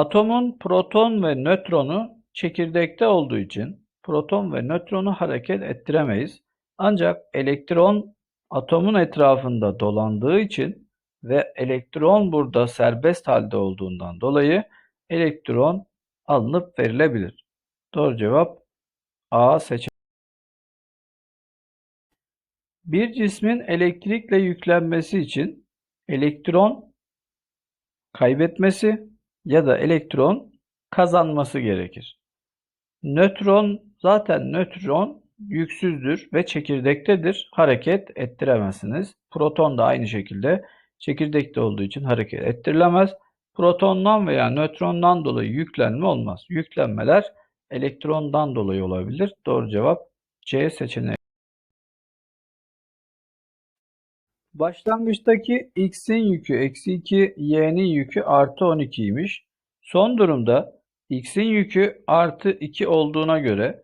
Atomun proton ve nötronu çekirdekte olduğu için proton ve nötronu hareket ettiremeyiz. Ancak elektron atomun etrafında dolandığı için ve elektron burada serbest halde olduğundan dolayı elektron alınıp verilebilir. Doğru cevap A seçeneği. Bir cismin elektrikle yüklenmesi için elektron kaybetmesi ya da elektron kazanması gerekir. Nötron zaten nötron yüksüzdür ve çekirdektedir. Hareket ettiremezsiniz. Proton da aynı şekilde çekirdekte olduğu için hareket ettirilemez. Protondan veya nötrondan dolayı yüklenme olmaz. Yüklenmeler elektrondan dolayı olabilir. Doğru cevap C seçeneği. Başlangıçtaki x'in yükü eksi 2, y'nin yükü artı 12 imiş. Son durumda x'in yükü artı 2 olduğuna göre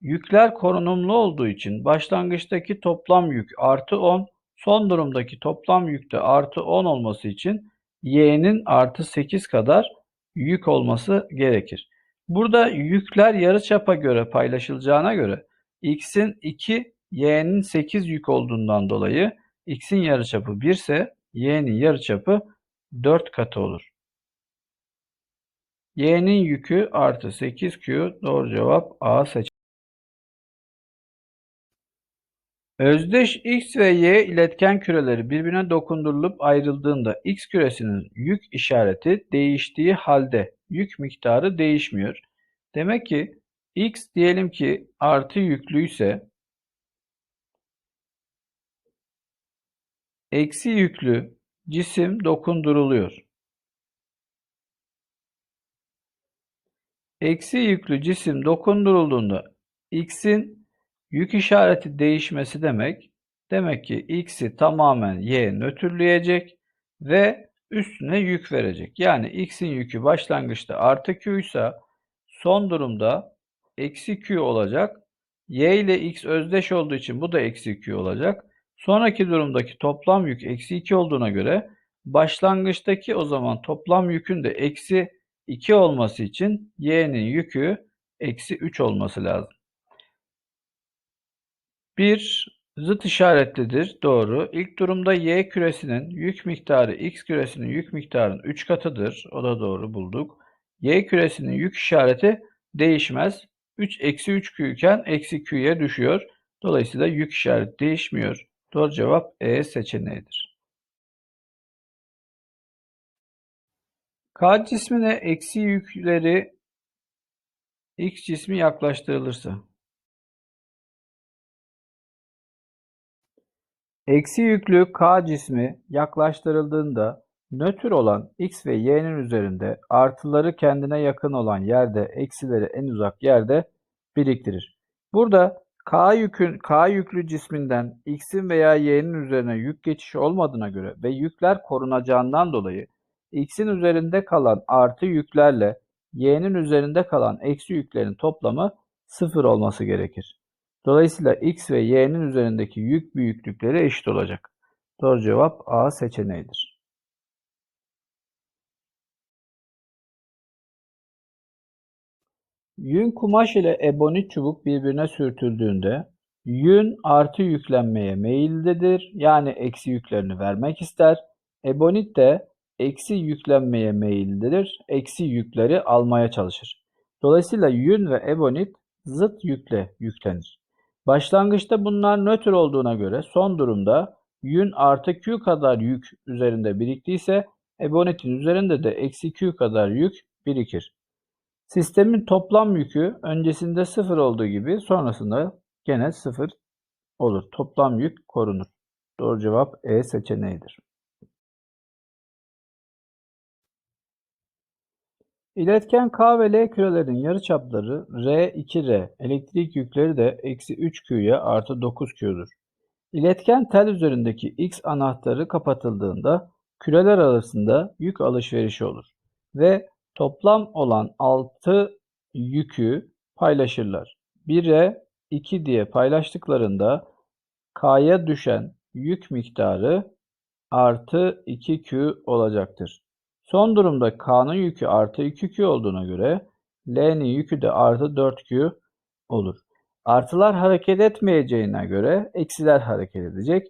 yükler korunumlu olduğu için başlangıçtaki toplam yük artı 10, son durumdaki toplam yükte artı 10 olması için y'nin artı 8 kadar yük olması gerekir. Burada yükler yarıçapa göre paylaşılacağına göre x'in 2, y'nin 8 yük olduğundan dolayı x'in yarıçapı 1 ise y'nin yarıçapı 4 katı olur. y'nin yükü artı 8q doğru cevap A seçeneği. Özdeş x ve y iletken küreleri birbirine dokundurulup ayrıldığında x küresinin yük işareti değiştiği halde yük miktarı değişmiyor. Demek ki x diyelim ki artı yüklüyse eksi yüklü cisim dokunduruluyor. Eksi yüklü cisim dokundurulduğunda x'in yük işareti değişmesi demek. Demek ki x'i tamamen y nötrleyecek ve üstüne yük verecek. Yani x'in yükü başlangıçta artı q ise son durumda eksi q olacak. y ile x özdeş olduğu için bu da eksi q olacak. Sonraki durumdaki toplam yük eksi 2 olduğuna göre başlangıçtaki o zaman toplam yükün de eksi 2 olması için y'nin yükü eksi 3 olması lazım. Bir zıt işaretlidir. Doğru. İlk durumda y küresinin yük miktarı x küresinin yük miktarının 3 katıdır. O da doğru bulduk. y küresinin yük işareti değişmez. 3 eksi 3 q iken eksi q'ye düşüyor. Dolayısıyla yük işareti değişmiyor. Doğru cevap E seçeneğidir. K cismine eksi yükleri X cismi yaklaştırılırsa. Eksi yüklü K cismi yaklaştırıldığında nötr olan X ve Y'nin üzerinde artıları kendine yakın olan yerde eksileri en uzak yerde biriktirir. Burada K yükün K yüklü cisminden X'in veya Y'nin üzerine yük geçişi olmadığına göre ve yükler korunacağından dolayı X'in üzerinde kalan artı yüklerle Y'nin üzerinde kalan eksi yüklerin toplamı sıfır olması gerekir. Dolayısıyla X ve Y'nin üzerindeki yük büyüklükleri eşit olacak. Doğru cevap A seçeneğidir. Yün kumaş ile ebonit çubuk birbirine sürtüldüğünde yün artı yüklenmeye meyillidir. Yani eksi yüklerini vermek ister. Ebonit de eksi yüklenmeye meyillidir. Eksi yükleri almaya çalışır. Dolayısıyla yün ve ebonit zıt yükle yüklenir. Başlangıçta bunlar nötr olduğuna göre son durumda yün artı Q kadar yük üzerinde biriktiyse ebonitin üzerinde de eksi Q kadar yük birikir. Sistemin toplam yükü öncesinde sıfır olduğu gibi sonrasında gene sıfır olur. Toplam yük korunur. Doğru cevap E seçeneğidir. İletken K ve L kürelerin yarıçapları R2R, elektrik yükleri de eksi 3Q'ya artı 9Q'dur. İletken tel üzerindeki X anahtarı kapatıldığında küreler arasında yük alışverişi olur ve Toplam olan 6 yükü paylaşırlar. 1'e 2 diye paylaştıklarında K'ya düşen yük miktarı artı 2Q olacaktır. Son durumda K'nın yükü artı 2Q olduğuna göre L'nin yükü de artı 4Q olur. Artılar hareket etmeyeceğine göre eksiler hareket edecek.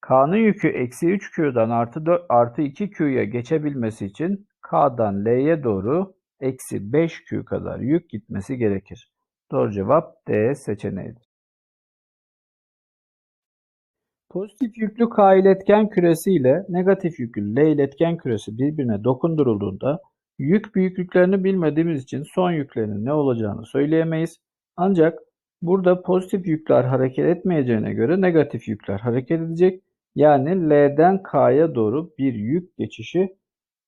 K'nın yükü eksi 3Q'dan artı, 4, artı 2Q'ya geçebilmesi için K'dan L'ye doğru eksi 5Q kadar yük gitmesi gerekir. Doğru cevap D seçeneğidir. Pozitif yüklü K iletken küresi ile negatif yüklü L iletken küresi birbirine dokundurulduğunda yük büyüklüklerini bilmediğimiz için son yüklerinin ne olacağını söyleyemeyiz. Ancak burada pozitif yükler hareket etmeyeceğine göre negatif yükler hareket edecek. Yani L'den K'ya doğru bir yük geçişi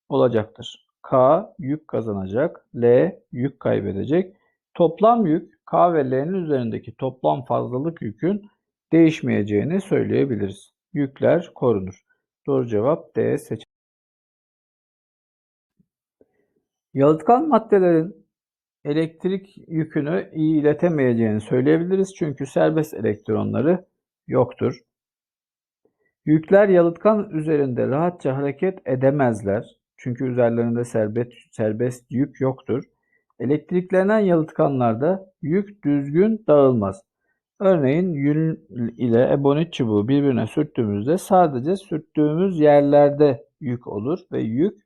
olacaktır. K yük kazanacak, L yük kaybedecek. Toplam yük K ve L'nin üzerindeki toplam fazlalık yükün değişmeyeceğini söyleyebiliriz. Yükler korunur. Doğru cevap D seçeneği. Yalıtkan maddelerin elektrik yükünü iyi iletemeyeceğini söyleyebiliriz. Çünkü serbest elektronları yoktur. Yükler yalıtkan üzerinde rahatça hareket edemezler. Çünkü üzerlerinde serbest, serbest yük yoktur. Elektriklenen yalıtkanlarda yük düzgün dağılmaz. Örneğin yün ile ebonit çubuğu birbirine sürttüğümüzde sadece sürttüğümüz yerlerde yük olur ve yük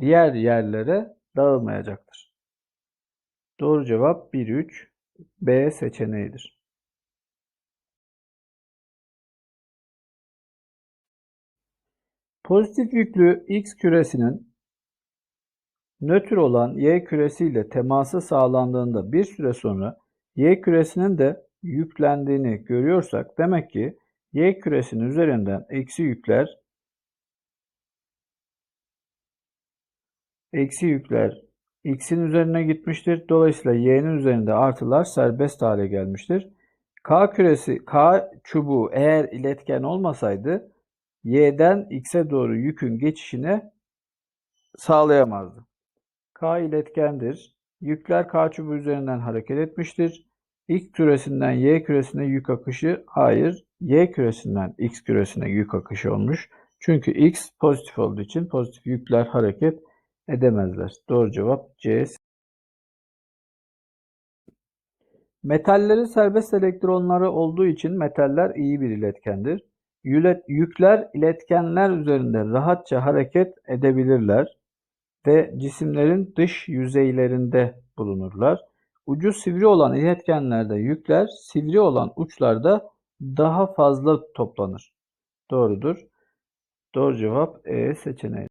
diğer yerlere dağılmayacaktır. Doğru cevap 1-3 B seçeneğidir. Pozitif yüklü X küresinin nötr olan Y küresiyle teması sağlandığında bir süre sonra Y küresinin de yüklendiğini görüyorsak demek ki Y küresinin üzerinden eksi yükler eksi yükler x'in üzerine gitmiştir. Dolayısıyla y'nin üzerinde artılar serbest hale gelmiştir. K küresi, K çubuğu eğer iletken olmasaydı y'den x'e doğru yükün geçişini sağlayamazdı. K iletkendir. Yükler K çubuğu üzerinden hareket etmiştir. X küresinden Y küresine yük akışı hayır. Y küresinden X küresine yük akışı olmuş. Çünkü X pozitif olduğu için pozitif yükler hareket edemezler. Doğru cevap C. Metallerin serbest elektronları olduğu için metaller iyi bir iletkendir. Yükler iletkenler üzerinde rahatça hareket edebilirler ve cisimlerin dış yüzeylerinde bulunurlar. Ucu sivri olan iletkenlerde yükler sivri olan uçlarda daha fazla toplanır. Doğrudur. Doğru cevap E seçeneği.